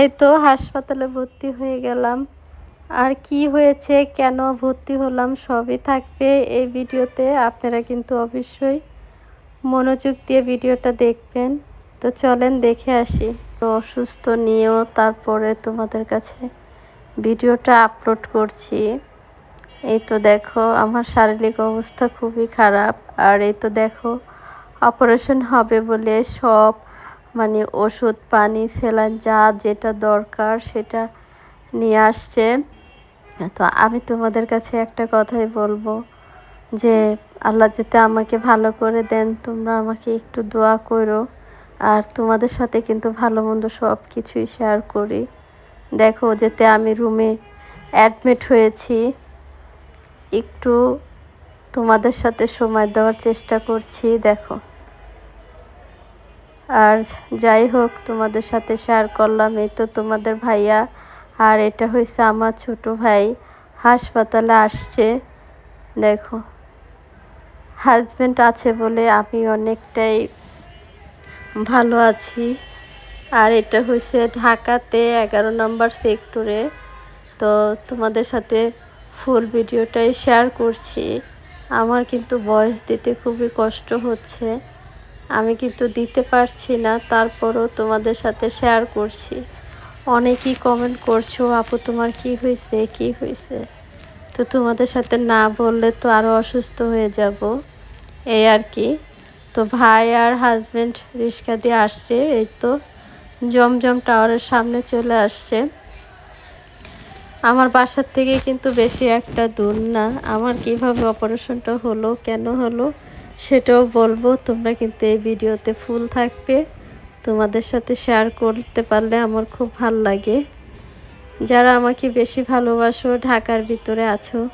এই তো হাসপাতালে ভর্তি হয়ে গেলাম। আর কি হয়েছে, কেন ভর্তি হলাম, সবই থাকবে এই ভিডিওতে। আপনারা কিন্তু অবশ্যই মনোযোগ দিয়ে ভিডিওটা দেখবেন। তো চলেন দেখে আসি। তো অসুস্থ নিয়েও তারপরে তোমাদের কাছে ভিডিওটা আপলোড করছি। এই তো দেখো, আমার শারীরিক অবস্থা খুবই খারাপ। আর এই তো দেখো, অপারেশন হবে বলে সব মানে ওষুধ, পানি সেলাইন যা যেটা দরকার সেটা নিয়ে আসছে। তো আমি তোমাদের কাছে একটা কথাই বলব যে, আল্লাহ যাতে আমাকে ভালো করে দেন, তোমরা আমাকে একটু দোয়া করো। আর তোমাদের সাথে কিন্তু ভালো মন্দ সব কিছুই শেয়ার করি। দেখো যেতে আমি রুমে অ্যাডমিট হয়েছি। একটু তোমাদের সাথে সময় দেওয়ার চেষ্টা করছি, দেখো। আর যাই হোক, তোমাদের সাথে শেয়ার করলাম। এই তো তোমাদের ভাইয়া, আর এটা হয়েছে আমার ছোট ভাই। হাসপাতালে আসছে। দেখো হাজব্যান্ড আছে বলে আমি অনেকটাই ভালো আছি। আর এটা হয়েছে ঢাকাতে এগারো নম্বর সেক্টরে তো তোমাদের সাথে ফুল ভিডিওটাই শেয়ার করছি। আমার কিন্তু বয়স দিতে খুবই কষ্ট হচ্ছে। আমি কিন্তু দিতে পারছি না, তারপরও তোমাদের সাথে শেয়ার করছি। অনেকেই কমেন্ট করছ, আপু, তোমার কি হয়েছে? কি হয়েছে? তো তোমাদের সাথে না বললে তো আরও অসুস্থ হয়ে যাব। এই আর কি। তো ভাই আর হাজব্যান্ড রিক্সা দিয়ে আসছে, এই তো জমজম টাওয়ারের সামনে চলে আসছে। আমার বাসার থেকে কিন্তু বেশি একটা দূর না। আমার কীভাবে অপারেশনটা হলো, কেন হলো? সেটাও বলব, তোমরা কিন্তু এই ভিডিওতে ফুল থাকবে। তোমাদের সাথে শেয়ার করতে পারলে আমার খুব ভালো লাগে। যারা আমাকে বেশি ভালোবাসো, ঢাকার ভিতরে আছো,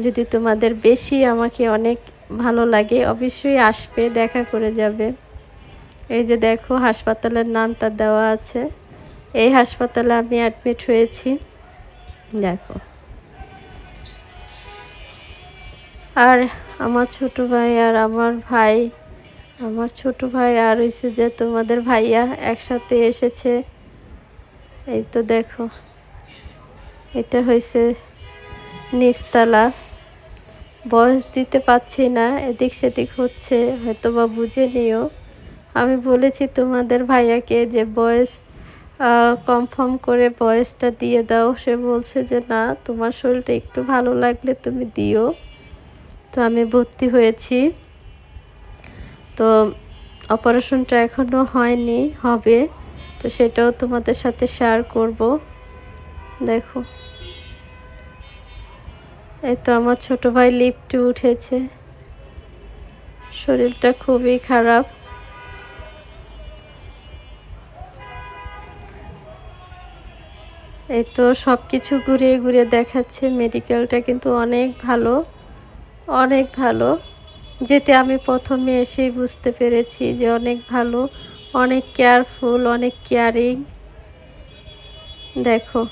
যদি তোমাদের বেশি আমাকে অনেক ভালো লাগে, অবশ্যই আসবে, দেখা করে যাবে। এই যে দেখো, হাসপাতালের নামটা দেওয়া আছে। এই হাসপাতালে আমি অ্যাডমিট হয়েছি। দেখো। আর আমার ছোট ভাই আর আমার ভাই, আমার ছোট ভাই আর হয়েছে যে তোমাদের ভাইয়া একসাথে এসেছে। এই তো দেখো, এটা হয়েছে নিচতলা। বয়স দিতে পাচ্ছি না, এদিক সেদিক হচ্ছে হয়তো বা বুঝে নিও। আমি বলেছি তোমাদের ভাইয়াকে যে বয়স কনফার্ম করে বয়সটা দিয়ে দাও। সে বলছে যে, না, তোমার শরীরটা একটু ভালো লাগলে তুমি দিও। তো আমি ভর্তি হয়েছি। তো অপারেশনটা এখনও হয়নি, হবে। তো সেটাও তোমাদের সাথে শেয়ার করব। দেখো। এই তো আমার ছোট ভাই লিফটে উঠেছে। শরীরটা খুবই খারাপ। এই তো সব কিছু ঘুরিয়ে ঘুরিয়ে দেখাচ্ছে। মেডিকেলটা কিন্তু অনেক ভালো। অনেক ভালো। যেতে আমি প্রথমে এসেই বুঝতে পেরেছি যে অনেক ভালো, অনেক কেয়ারফুল অনেক কেয়ারিং দেখো।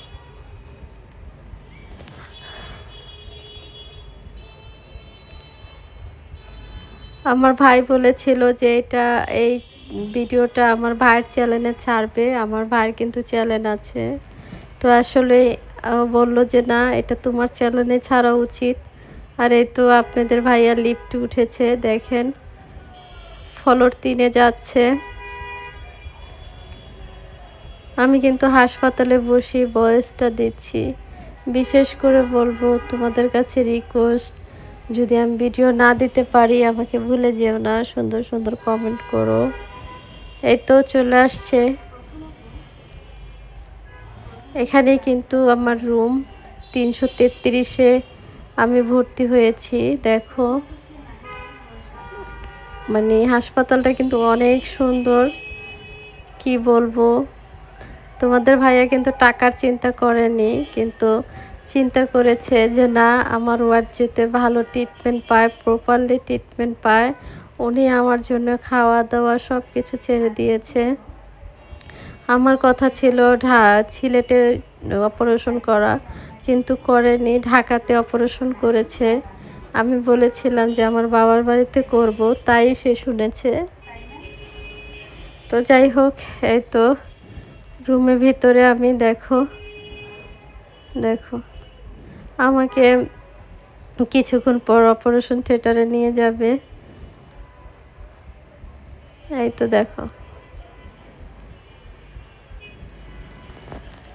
আমার ভাই বলেছিল যে এটা, এই ভিডিওটা আমার ভাইয়ের চ্যানেলে ছাড়বে। আমার ভাইয়ের কিন্তু চ্যানেল আছে। তো আসলে বলল যে না, এটা তোমার চ্যানেলে ছাড়া উচিত। আর এই তো আপনাদের ভাইয়া লিফটে উঠেছে, দেখেন। ফলোর তিনে যাচ্ছে। আমি কিন্তু হাসপাতালে বসে বয়সটা দিচ্ছি। বিশেষ করে বলব তোমাদের কাছে রিকোয়েস্ট যদি আমি ভিডিও না দিতে পারি, আমাকে ভুলে যেও না, সুন্দর সুন্দর কমেন্ট করো। এই তো চলে আসছে। এখানে কিন্তু আমার রুম তিনশো তেত্রিশে আমি ভর্তি হয়েছি, দেখো। মানে হাসপাতালটা কিন্তু অনেক সুন্দর, কি বলব? তোমাদের ভাইয়া কিন্তু টাকার চিন্তা করেনি, কিন্তু চিন্তা করেছে যে না, আমার ওয়াইফ যাতে ভালো ট্রিটমেন্ট পায় প্রপারলি ট্রিটমেন্ট পায়, উনি আমার জন্য খাওয়া দাওয়া সব কিছু ছেড়ে দিয়েছে। আমার কথা ছিল, ঢা সিলেটে অপারেশন করা, কিন্তু করেনি। ঢাকাতে অপারেশন করেছে। আমি বলেছিলাম যে আমার বাবার বাড়িতে করব, তাই সে শুনেছে। তো যাই হোক, এই তো রুমের ভিতরে আমি, দেখো দেখো। আমাকে কিছুক্ষণ পর অপারেশন থিয়েটারে নিয়ে যাবে। এই তো দেখো।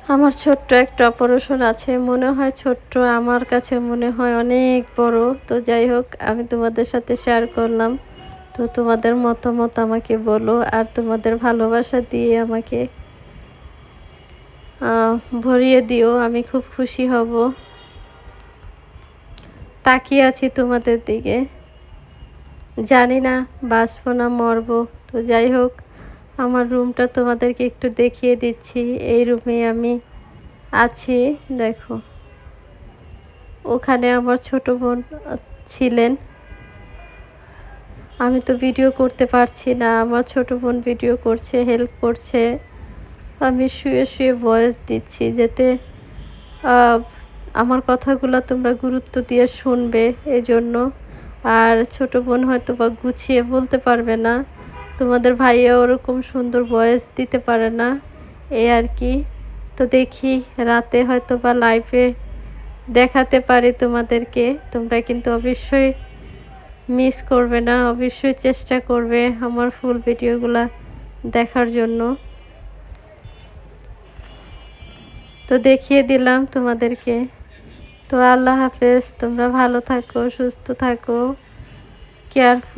আমার ছোট্ট একটা অপারেশন আছে। মনে হয় ছোট্ট, আমার কাছে মনে হয় অনেক বড়। তো যাই হোক, আমি তোমাদের সাথে শেয়ার করলাম। তো তোমাদের মতামত আমাকে বলো আর তোমাদের ভালোবাসা দিয়ে আমাকে ভরিয়ে দিও। আমি খুব খুশি হব। তাকিয়ে আছি তোমাদের দিকে। জানি না, বাঁচবো না, মরবো। তো যাই হোক আমার রুমটা তোমাদেরকে একটু দেখিয়ে দিচ্ছি। এই রুমে আমি আছি, দেখো। ওখানে আমার ছোট বোন ছিলেন। আমি তো ভিডিও করতে পারছি না, আমার ছোট বোন ভিডিও করছে, হেল্প করছে। আমি শুয়ে শুয়ে ভয়েস দিচ্ছি যাতে আমার কথাগুলো তোমরা গুরুত্ব দিয়ে শুনবে এজন্য। আর ছোট বোন হয়তো বা গুছিয়ে বলতে পারবে না। তোমাদের ভাইয়া ওরকম সুন্দর ভয়েস দিতে পারে না, এই আর কি। তো দেখি রাতে হয়তো বা লাইভে দেখাতে পারি তোমাদেরকে। তোমরা কিন্তু অবশ্যই মিস করবে না, অবশ্যই চেষ্টা করবে আমার ফুল ভিডিওগুলা দেখার জন্য। তো দেখিয়ে দিলাম তোমাদেরকে। তো আল্লাহ হাফেজ, তোমরা ভালো থাকো, সুস্থ থাকো কেয়ারফুল